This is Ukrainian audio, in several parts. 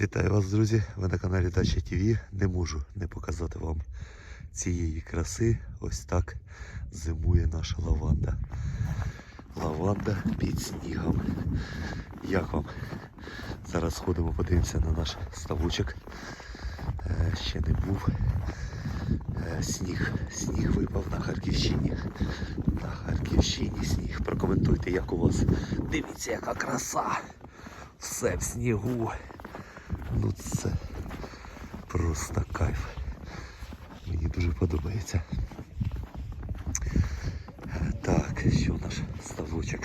Вітаю вас, друзі! Ви на каналі Дача ТВ. Не можу не показати вам цієї краси. Ось так зимує наша лаванда. Лаванда під снігом. Як вам? Зараз ходимо, подивимося на наш ставочок. Е, Ще не був. Е, Сніг, сніг випав на Харківщині. На Харківщині сніг. Прокоментуйте, як у вас. Дивіться, яка краса! Все в снігу. Ну це просто кайф. Мені дуже подобається. Так, що наш ставочок?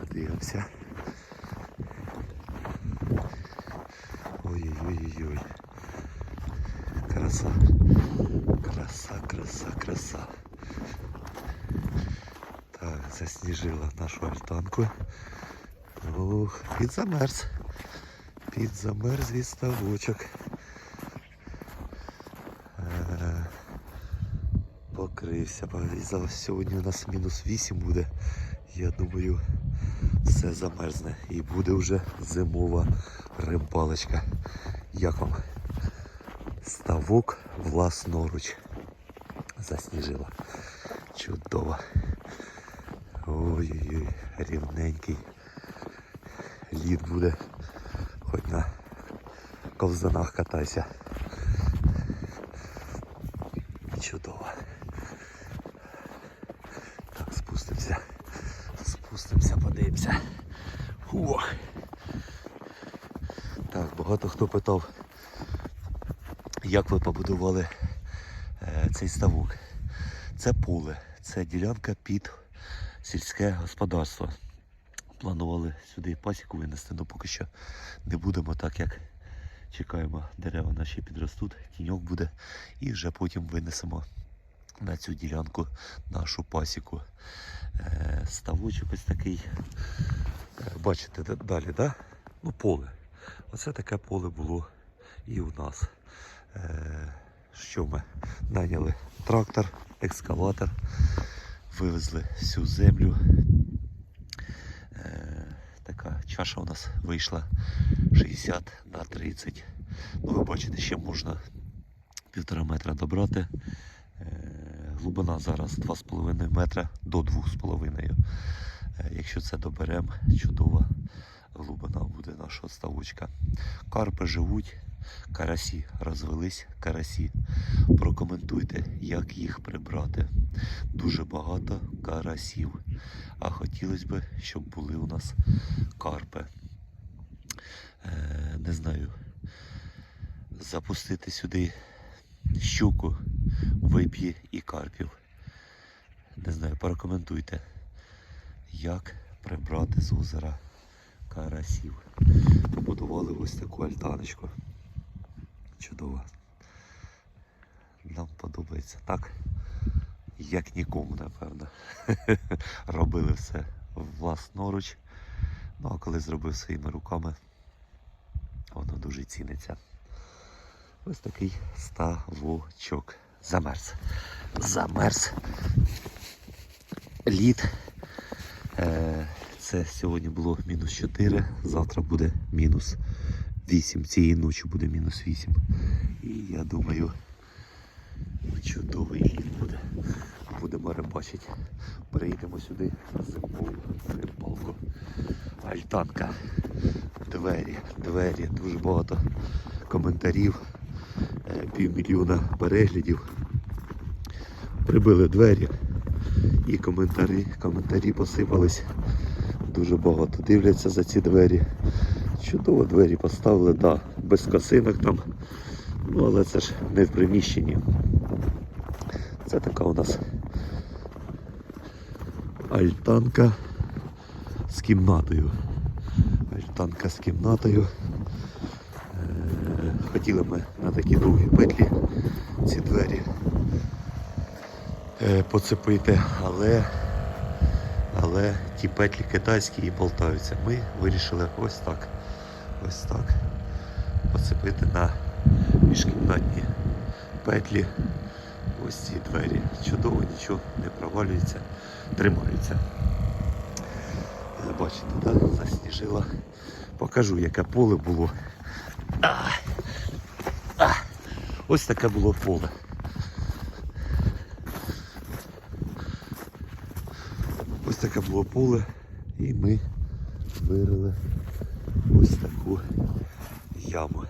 Подивимося. Ой-ой-ой-ой. Краса. Краса, краса, краса. Так, засніжила нашу альтанку. Ох, підзамерз. Підзамерз від ставочок. Е, Покрився. За сьогодні у нас мінус 8 буде. Я думаю, все замерзне. І буде вже зимова римпалочка. Як вам? Ставок власноруч. Засніжила. Чудово. Ой-ой-ой, рівненький лід буде, ковзанах катайся. Чудово. Так, спустимося. Спустимося, подивимося. Ох. Так, багато хто питав, як ви побудували е, цей ставок. Це поле, це ділянка під сільське господарство планували сюди пасіку винести, але поки що не будемо, так як чекаємо, дерева наші підростуть, тіньок буде, і вже потім винесемо на цю ділянку нашу пасіку. Е, ставочок ось такий. Е, бачите далі, да? Ну, поле. Оце таке поле було і у нас. Е, що ми наняли трактор, екскаватор, вивезли всю землю, така чаша у нас вийшла 60 на 30. Ну, ви бачите, ще можна півтора метра добрати. Глубина Глибина зараз 2,5 метра до 2,5. Е, Якщо це доберемо, чудова глибина буде наша ставочка. Карпи живуть, карасі розвелись, карасі. Прокоментуйте, як їх прибрати. Дуже багато карасів. А хотілося б, щоб були у нас карпи. Е, не знаю. Запустити сюди щуку, вип'є і карпів. Не знаю, порекомендуйте, як прибрати з озера карасів. Побудували ось таку альтаночку. Чудово. Нам подобається так, як нікому, напевно. Робили все власноруч. Ну а коли зробив своїми руками, воно дуже ціниться. Ось такий ставочок. Замерз. Замерз. Лід. Е, Це сьогодні було мінус 4, завтра буде мінус 8. Цієї ночі буде мінус 8. І я думаю, чудовий лід буде. Будемо рибачити. Приїдемо сюди на зимову рибалку. Альтанка. Двері, двері, дуже багато коментарів, е, півмільйона переглядів. Прибили двері і коментарі, коментарі посипались. Дуже багато дивляться за ці двері. Чудово двері поставили, да, без косинок там. Ну, але це ж не в приміщенні. Це така у нас альтанка з кімнатою. Альтанка з кімнатою. Е, Хотіли ми на такі довгі петлі ці двері е, поцепити, але, але ті петлі китайські і болтаються. Ми вирішили ось так. Ось так. Поцепити на міжкімнатні петлі ось ці двері. Чудово, нічого не провалюється, тримаються. Бачите, так, засніжила. Покажу, яке поле було. А! А! Ось таке було поле. Ось таке було поле, і ми вирили ось таку яму.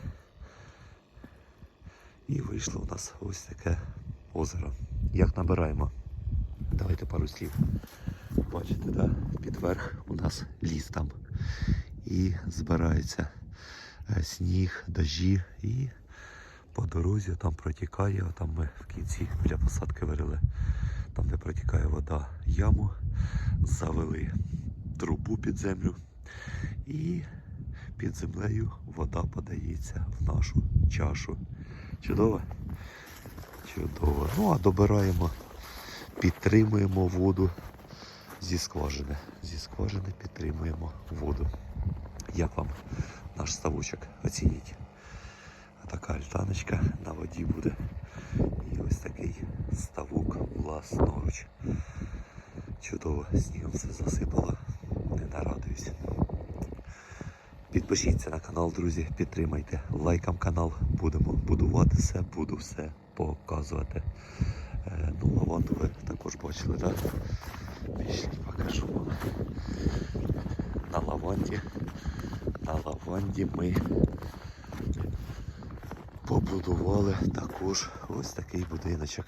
І вийшло у нас ось таке озеро. Як набираємо? Давайте пару слів. Бачите, да? під верх у нас ліс там. І збирається е, сніг, дожі і по дорозі там протікає, там ми в кінці біля посадки вирили, там де протікає вода, яму, завели трубу під землю і під землею вода подається в нашу чашу. Чудово? Чудово. Ну а добираємо, підтримуємо воду зі скважини. Зі скважини підтримуємо воду. Як вам наш ставочок? Оцініть. Така альтаночка на воді буде. І ось такий ставок власноруч. Чудово, снігом все засипало. Не нарадуюсь. Підпишіться на канал, друзі, підтримайте лайком канал. Будемо будувати все, буду все показувати. Е, ну, лаванду ви також бачили, так? Пішли, покажу вам. На лаванді. На лаванді ми побудували також ось такий будиночок.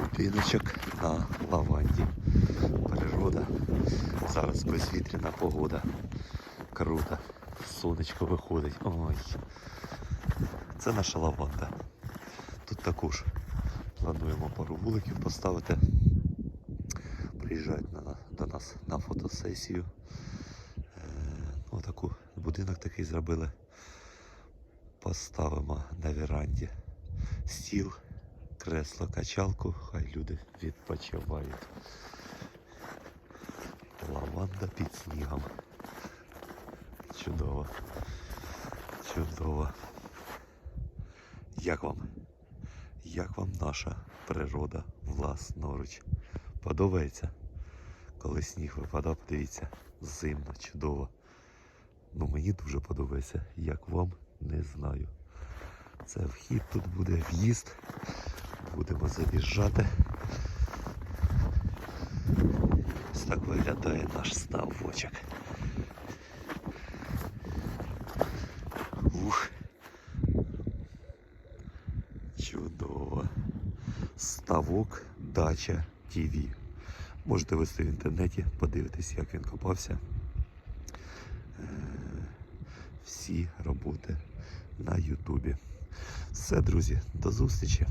Будиночок на лаванді. Природа. Зараз безвітряна погода. Круто. Сонечко виходить. Ой. Це наша лаванда. Тут також плануємо пару вуликів поставити. Приїжджають на, до нас на фотосесію. Е, ну, таку будинок такий зробили. Поставимо на веранді стіл, кресло, качалку, хай люди відпочивають. Лаванда під снігом. Чудово. Чудово. Як вам? Як вам наша природа власноруч? Подобається? Коли сніг випадав, подивіться, зимно, чудово. Ну мені дуже подобається. Як вам, не знаю. Це вхід тут буде, в'їзд. Будемо заїжджати. Ось так виглядає наш ставочок. Ух. Чудово. Ставок Дача ТВ. Можете вести в інтернеті, подивитись, як він копався. Е, Всі роботи на Ютубі. Все, друзі, до зустрічі.